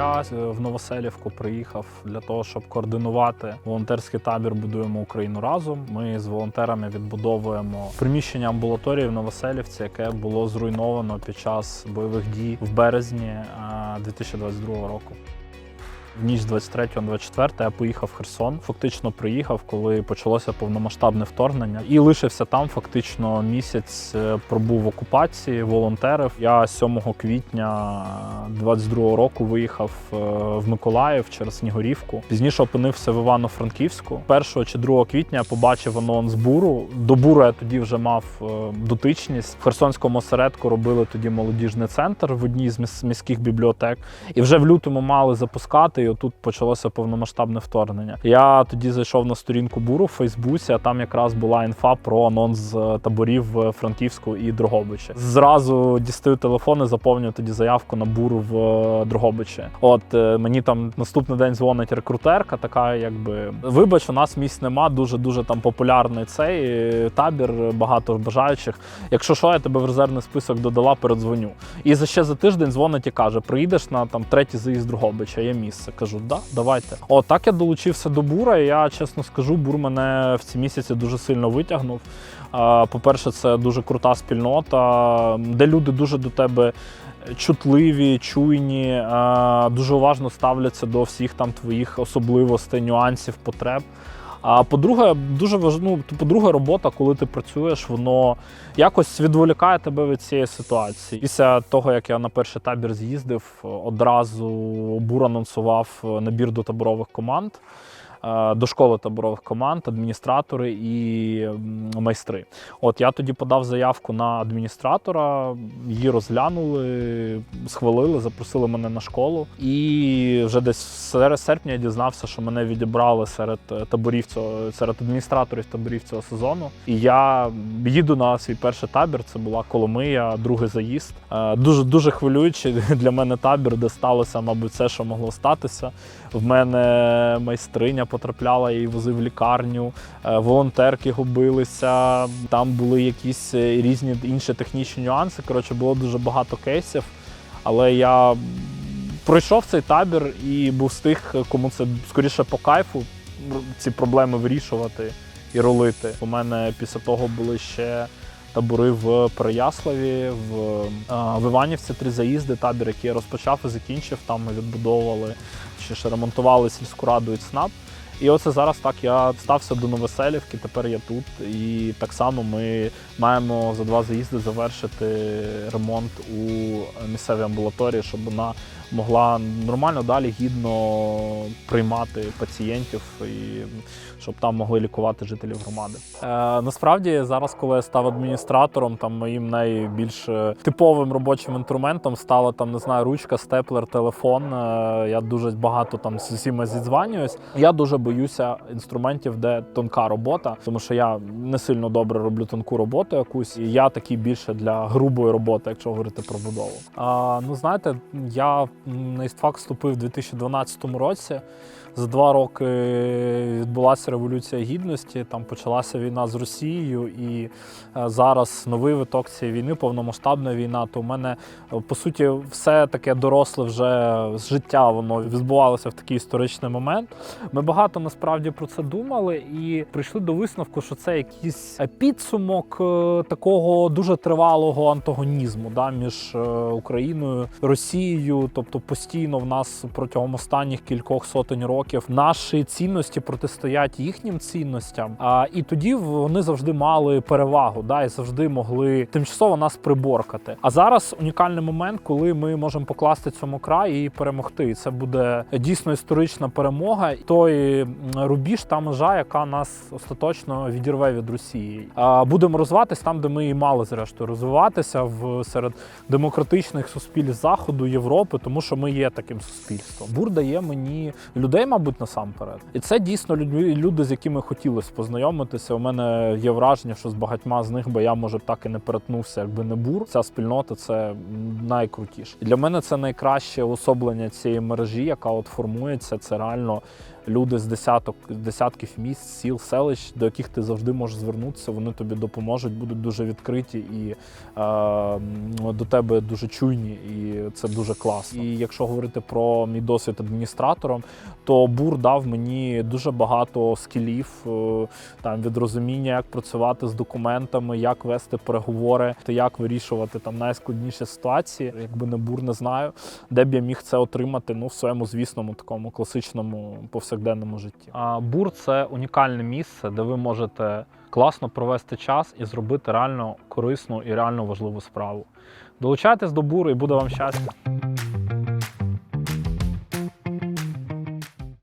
Я е, в Новоселівку приїхав для того, щоб координувати волонтерський табір Будуємо Україну разом. Ми з волонтерами відбудовуємо приміщення амбулаторії в Новоселівці, яке було зруйновано під час бойових дій в березні е, 2022 року. В ніч з 23 на 24 я поїхав в Херсон. Фактично приїхав, коли почалося повномасштабне вторгнення, і лишився там. Фактично місяць е, пробув в окупації, волонтерив. Я 7 квітня 22 року виїхав е, в Миколаїв через Снігурівку. Пізніше опинився в Івано-Франківську. 1 чи 2 квітня я побачив анонс буру. До буру я тоді вже мав е, дотичність. В Херсонському осередку робили тоді молодіжний центр в одній з міс- міських бібліотек. І вже в лютому мали запускати, і отут почалося повномасштабне вторгнення. Я тоді зайшов на сторінку буру в Фейсбуці, а там якраз була інфа про анонс е, таборів в Франківську і Дрогобичі. Зразу дістаю телефон і заповнюю тоді заявку на буру в е, Дрогобичі. От е, мені там наступний день дзвонить рекрутерка, така якби вибач, у нас місць нема. Дуже дуже там популярний цей табір, багато бажаючих. Якщо що, я тебе в резервний список додала, передзвоню. І за ще за тиждень дзвонить і каже: приїдеш на там третій заїзд Дрогобича, є місце. Кажу, да, давайте. О, так я долучився до бура. І я чесно скажу, бур мене в ці місяці дуже сильно витягнув. По-перше, це дуже крута спільнота, де люди дуже до тебе. Чутливі, чуйні, дуже уважно ставляться до всіх там твоїх особливостей, нюансів, потреб. А по-друге, дуже важливо, ну, по-друге, робота, коли ти працюєш, воно якось відволікає тебе від цієї ситуації. Після того, як я на перший табір з'їздив, одразу бур анонсував набір до таборових команд. Е, До школи таборових команд, адміністратори і майстри. От я тоді подав заявку на адміністратора, її розглянули, схвалили, запросили мене на школу. І вже десь в сер- серпні я дізнався, що мене відібрали серед е, таборів цього, серед адміністраторів таборів цього сезону. І я їду на свій перший табір. Це була Коломия, другий заїзд. Е, Дуже дуже хвилюючий для мене табір, де сталося, мабуть, все, що могло статися. В мене майстриня потрапляла, її возив в лікарню, е, волонтерки губилися, там були якісь е, різні інші технічні нюанси. Коротше, було дуже багато кейсів. Але я пройшов цей табір і був з тих, кому це скоріше по кайфу ці проблеми вирішувати і ролити. У мене після того були ще табори в Переяславі, в, е, в Іванівці три заїзди, табір, який я розпочав і закінчив. Там ми відбудовували чи ще ремонтували сільську раду і ЦНАП. І оце зараз так я стався до Новоселівки, тепер я тут. І так само ми маємо за два заїзди завершити ремонт у місцевій амбулаторії, щоб вона могла нормально далі гідно приймати пацієнтів і щоб там могли лікувати жителів громади. Е, насправді зараз, коли я став адміністратором, там моїм найбільш е, типовим робочим інструментом стала там, не знаю, ручка, степлер, телефон. Е, я дуже багато там з усіма зідзванююсь. Я дуже боюся інструментів, де тонка робота, тому що я не сильно добре роблю тонку роботу якусь, і я такий більше для грубої роботи, якщо говорити про будову. А, ну знаєте, я на істфак вступив у 2012 році. За два роки відбулася революція гідності. Там почалася війна з Росією, і е, зараз новий виток цієї війни, повномасштабна війна. То в мене по суті все таке доросле вже життя. Воно відбувалося в такий історичний момент. Ми багато насправді про це думали і прийшли до висновку, що це якийсь е, підсумок е, такого дуже тривалого антагонізму да, між Україною Росією. Тобто постійно в нас протягом останніх кількох сотень років наші цінності протистоять їхнім цінностям. А і тоді вони завжди мали перевагу, да, і завжди могли тимчасово нас приборкати. А зараз унікальний момент, коли ми можемо покласти цьому край і перемогти. І це буде дійсно історична перемога. Той рубіж, та межа, яка нас остаточно відірве від Росії. Будемо розвиватись там, де ми і мали зрештою розвиватися в серед демократичних суспільств заходу Європи, тому що ми є таким суспільством. Бур дає мені людей, мабуть, насамперед, і це дійсно люди, з якими хотілося познайомитися. У мене є враження, що з багатьма з них бо я може так і не перетнувся, якби не бур. Ця спільнота це найкрутіше. І для мене це найкраще особлення цієї мережі, яка от формується. Це реально люди з десяток, десятків міст, сіл, селищ, до яких ти завжди можеш звернутися. Вони тобі допоможуть, будуть дуже відкриті і е, до тебе дуже чуйні, і це дуже класно. І якщо говорити про мій досвід адміністратором, то бур дав мені дуже багато скілів е, там від розуміння, як працювати з документами, як вести переговори, та як вирішувати там найскладніші ситуації. Якби не бур, не знаю, де б я міг це отримати. Ну в своєму звісному такому класичному повсякденному житті. А бур це унікальне місце, де ви можете класно провести час і зробити реально корисну і реально важливу справу. Долучайтесь до буру і буде вам щастя.